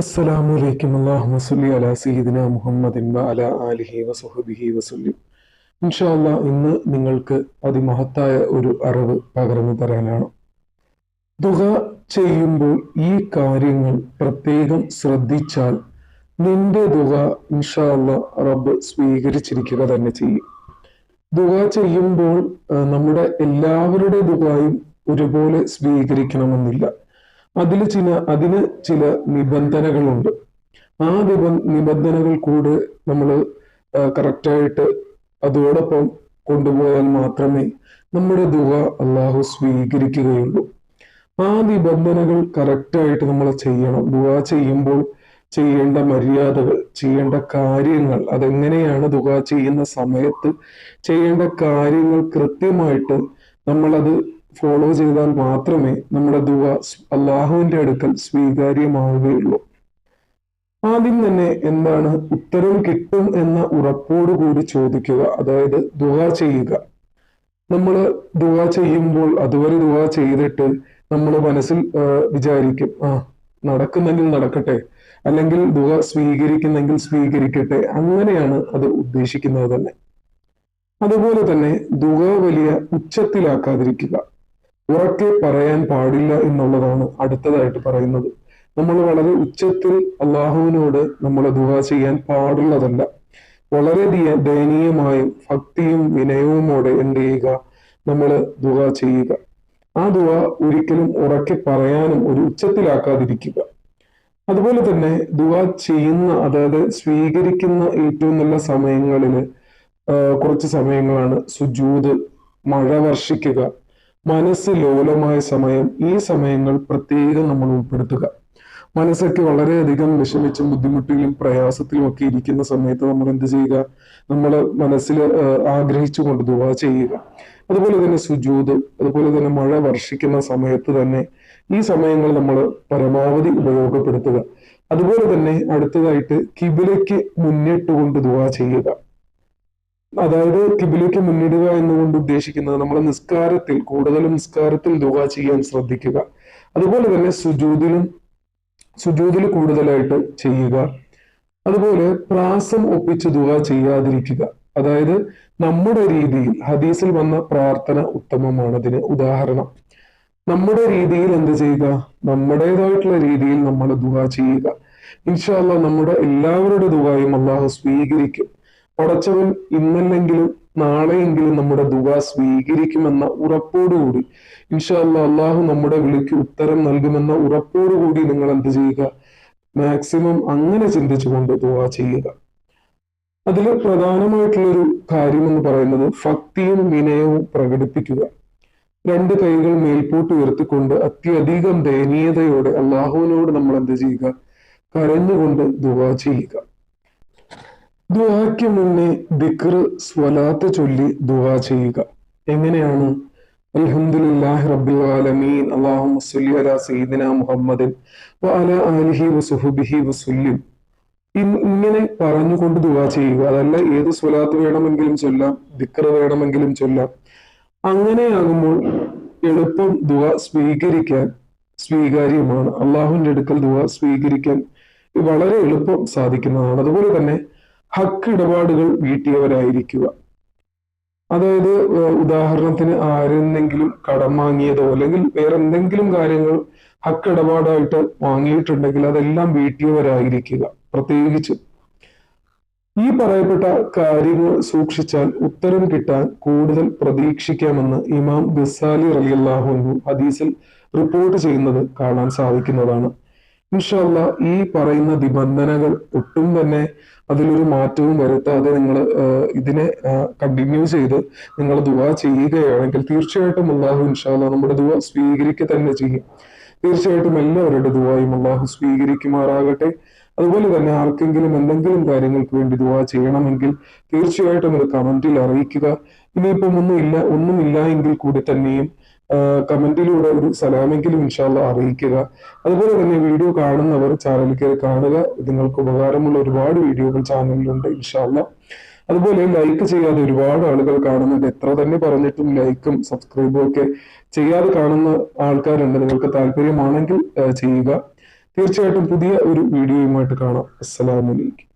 അസ്സലാമു അലൈക്കും. അല്ലാഹുമ്മ സ്വല്ലി അലാ സീദിന മുഹമ്മദിൻ അലാ ആലിഹി വസഹബിഹി വസല്ലം ഇൻഷാ അല്ലാ ഇന്ന് നിങ്ങൾക്ക് അതിമഹത്തായ ഒരു അറിവ് പകർന്നു തരാനാണ്. ദുഹ ചെയ്യുമ്പോൾ ഈ കാര്യങ്ങൾ പ്രത്യേകം ശ്രദ്ധിച്ചാൽ നിന്റെ ദുഹ ഇൻഷാല്ല റബ്ബ് സ്വീകരിച്ചിരിക്കുക തന്നെ ചെയ്യും. ദുഹ ചെയ്യുമ്പോൾ നമ്മുടെ എല്ലാവരുടെ ദുഹയും ഒരുപോലെ സ്വീകരിക്കണമെന്നില്ല. അതിൽ ചില അതിന് ചില നിബന്ധനകളുണ്ട്. ആ നിബ നിബന്ധനകൾ കൂടെ നമ്മൾ കറക്റ്റായിട്ട് അതോടൊപ്പം കൊണ്ടുപോയാൽ മാത്രമേ നമ്മുടെ ദുഃഖ അള്ളാഹു സ്വീകരിക്കുകയുള്ളൂ. ആ നിബന്ധനകൾ കറക്റ്റായിട്ട് നമ്മൾ ചെയ്യണം. ദുഃഖ ചെയ്യുമ്പോൾ ചെയ്യേണ്ട മര്യാദകൾ ചെയ്യേണ്ട കാര്യങ്ങൾ അതെങ്ങനെയാണ് ദുഃഖ ചെയ്യുന്ന സമയത്ത് ചെയ്യേണ്ട കാര്യങ്ങൾ കൃത്യമായിട്ട് നമ്മളത് ഫോളോ ചെയ്താൽ മാത്രമേ നമ്മുടെ ദുവ അള്ളാഹുവിന്റെ അടുക്കൽ സ്വീകാര്യമാവുകയുള്ളൂ. ആദ്യം തന്നെ എന്താണ് ഉത്തരം കിട്ടും എന്ന ഉറപ്പോടുകൂടി ചോദിക്കുക അതായത് ദുവ ചെയ്യുക. നമ്മൾ ദുവ ചെയ്യുമ്പോൾ അതുവരെ ദുവ ചെയ്തിട്ട് നമ്മൾ മനസ്സിൽ വിചാരിക്കും ആ നടക്കുന്നെങ്കിൽ നടക്കട്ടെ അല്ലെങ്കിൽ ദുവ സ്വീകരിക്കുന്നെങ്കിൽ സ്വീകരിക്കട്ടെ അങ്ങനെയാണ് അത് ഉദ്ദേശിക്കുന്നത് തന്നെ. അതുപോലെ തന്നെ ദുവ വലിയ ഉച്ചത്തിലാക്കാതിരിക്കുക. ഉറക്കെ പറയാൻ പാടില്ല എന്നുള്ളതാണ് അടുത്തതായിട്ട് പറയുന്നത്. നമ്മൾ വളരെ ഉച്ചത്തിൽ അള്ളാഹുവിനോട് നമ്മൾ ദുവ ചെയ്യാൻ പാടുള്ളതല്ല. വളരെ ദയനീയമായും ഭക്തിയും വിനയവുമോടെ എന്ത് ചെയ്യുക? നമ്മൾ ദുവ ചെയ്യുക. ആ ദുവ ഒരിക്കലും ഉറക്കെ പറയാനും ഒരു ഉച്ചത്തിലാക്കാതിരിക്കുക. അതുപോലെ തന്നെ ദുവ ചെയ്യുന്ന അതായത് സ്വീകരിക്കുന്ന ഏറ്റവും നല്ല സമയങ്ങളിൽ കുറച്ച് സമയങ്ങളാണ് സുജൂത് മഴ വർഷിക്കുക മനസ്സ് ലോലമായ സമയം ഈ സമയങ്ങൾ പ്രത്യേകം നമ്മൾ ഉൾപ്പെടുത്തുക. മനസ്സൊക്കെ വളരെയധികം വിഷമിച്ചും ബുദ്ധിമുട്ടിലും പ്രയാസത്തിലും ഒക്കെ ഇരിക്കുന്ന സമയത്ത് നമ്മൾ എന്ത് ചെയ്യുക? നമ്മൾ മനസ്സിൽ ആഗ്രഹിച്ചുകൊണ്ട് ദുവാ ചെയ്യുക. അതുപോലെ തന്നെ സുജൂത് അതുപോലെ തന്നെ മഴ വർഷിക്കുന്ന സമയത്ത് തന്നെ ഈ സമയങ്ങൾ നമ്മൾ പരമാവധി ഉപയോഗപ്പെടുത്തുക. അതുപോലെ തന്നെ അടുത്തതായിട്ട് കിബിലയ്ക്ക് മുന്നിട്ടുകൊണ്ട് ദുവാ ചെയ്യുക. അതായത് കിബിലേക്ക് മുന്നിടുക എന്നുകൊണ്ട് ഉദ്ദേശിക്കുന്നത് നമ്മൾ നിസ്കാരത്തിൽ കൂടുതലും നിസ്കാരത്തിൽ ദുവ ചെയ്യാൻ ശ്രദ്ധിക്കുക. അതുപോലെ തന്നെ സുജൂതിലും സുജൂതിൽ കൂടുതലായിട്ട് ചെയ്യുക. അതുപോലെ പ്രാസം ഒപ്പിച്ച് ദുവ ചെയ്യാതിരിക്കുക. അതായത് നമ്മുടെ രീതിയിൽ ഹദീസിൽ വന്ന പ്രാർത്ഥന ഉത്തമമാണ് അതിന് ഉദാഹരണം. നമ്മുടെ രീതിയിൽ എന്ത് ചെയ്യുക? നമ്മുടേതായിട്ടുള്ള രീതിയിൽ നമ്മൾ ദുവ ചെയ്യുക. ഇൻഷാല്ല നമ്മുടെ എല്ലാവരുടെ ദുവായും അള്ളാഹു സ്വീകരിക്കും. പടച്ചവൻ ഇന്നല്ലെങ്കിലും നാളെയെങ്കിലും നമ്മുടെ ദുവ സ്വീകരിക്കുമെന്ന ഉറപ്പോടുകൂടി ഇൻഷാല്ല അള്ളാഹു നമ്മുടെ വിളിക്ക് ഉത്തരം നൽകുമെന്ന ഉറപ്പോടുകൂടി നിങ്ങൾ എന്ത് ചെയ്യുക? മാക്സിമം അങ്ങനെ ചിന്തിച്ചുകൊണ്ട് ദുവ ചെയ്യുക. അതിൽ പ്രധാനമായിട്ടുള്ളൊരു കാര്യം എന്ന് പറയുന്നത് ഭക്തിയും വിനയവും പ്രകടിപ്പിക്കുക. രണ്ട് കൈകൾ മേൽപോട്ട് ഉയർത്തിക്കൊണ്ട് അത്യധികം ദയനീയതയോടെ അള്ളാഹുവിനോട് നമ്മൾ എന്ത് ചെയ്യുക? കരഞ്ഞുകൊണ്ട് ദുവ ചെയ്യുക. ദുആയ്ക്ക് മുന്നേ ദിക്ർ സ്വലാത്ത് ചൊല്ലി ദുആ ചെയ്യുക. എങ്ങനെയാണ്? അൽഹംദുലില്ലാഹി റബ്ബിൽ ആലമീൻ. അല്ലാഹുമ്മ സ്വല്ലി അലാ മുഹമ്മദിൻ വഅലാ ആലിഹി ഇങ്ങനെ പറഞ്ഞുകൊണ്ട് ദുആ ചെയ്യുക. അതല്ല ഏത് സ്വലാത്ത് വേണമെങ്കിലും ചൊല്ലാം ദിക്ർ വേണമെങ്കിലും ചൊല്ലാം. അങ്ങനെയാകുമ്പോൾ എളുപ്പം ദുആ സ്വീകരിക്കാൻ സ്വീകാര്യമാണ്. അള്ളാഹുവിന്റെ അടുക്കൽ ദുആ സ്വീകരിക്കാൻ വളരെ എളുപ്പം സാധിക്കുന്നതാണ്. അതുപോലെ തന്നെ ഹക്ക് ഇടപാടുകൾ വീട്ടിയവരായിരിക്കുക. അതായത് ഉദാഹരണത്തിന് ആരെന്നെങ്കിലും കടം വാങ്ങിയതോ അല്ലെങ്കിൽ വേറെ എന്തെങ്കിലും കാര്യങ്ങൾ ഹക്ക് ഇടപാടായിട്ട് വാങ്ങിയിട്ടുണ്ടെങ്കിൽ അതെല്ലാം വീട്ടിയവരായിരിക്കുക പ്രത്യേകിച്ച്. ഈ പറയപ്പെട്ട കാര്യങ്ങൾ സൂക്ഷിച്ചാൽ ഉത്തരം കിട്ടാൻ കൂടുതൽ പ്രതീക്ഷിക്കാമെന്ന് ഇമാം ഗസാലി റലിയല്ലാഹു ഹദീസിൽ റിപ്പോർട്ട് ചെയ്യുന്നത് കാണാൻ സാധിക്കുന്നതാണ്. ഇൻഷല്ല ഈ പറയുന്ന നിബന്ധനകൾ ഒട്ടും തന്നെ അതിലൊരു മാറ്റവും വരുത്താതെ നിങ്ങൾ ഇതിനെ കണ്ടിന്യൂ ചെയ്ത് നിങ്ങൾ ദുവ ചെയ്യുകയാണെങ്കിൽ തീർച്ചയായിട്ടും അള്ളാഹു ഇൻഷാല്ല നമ്മുടെ ദുവ സ്വീകരിക്കുക തന്നെ ചെയ്യും. തീർച്ചയായിട്ടും എല്ലാവരുടെ ദുവായും അള്ളാഹു സ്വീകരിക്കുമാറാകട്ടെ. അതുപോലെ തന്നെ ആർക്കെങ്കിലും എന്തെങ്കിലും കാര്യങ്ങൾക്ക് വേണ്ടി ദുവാ ചെയ്യണമെങ്കിൽ തീർച്ചയായിട്ടും ഒരു കമന്റിൽ അറിയിക്കുക. ഇനിയിപ്പം ഒന്നും ഇല്ല ഒന്നുമില്ല എങ്കിൽ കൂടി തന്നെയും കമന്റിലൂടെ ഒരു സലാമെങ്കിലും ഇൻഷാല്ല അറിയിക്കുക. അതുപോലെ തന്നെ വീഡിയോ കാണുന്നവർ ചാനലിൽ കയറി കാണുക. നിങ്ങൾക്ക് ഉപകാരമുള്ള ഒരുപാട് വീഡിയോകൾ ചാനലിലുണ്ട് ഇൻഷാല്ല അതുപോലെ ലൈക്ക് ചെയ്യാതെ ഒരുപാട് ആളുകൾ കാണുന്നുണ്ട് എത്ര തന്നെ പറഞ്ഞിട്ടും ലൈക്കും സബ്സ്ക്രൈബും ഒക്കെ ചെയ്യാതെ കാണുന്ന ആൾക്കാരുണ്ട്. നിങ്ങൾക്ക് താല്പര്യമാണെങ്കിൽ ചെയ്യുക. തീർച്ചയായിട്ടും പുതിയ ഒരു വീഡിയോയുമായിട്ട് കാണാം. അസ്സലാമലൈക്കും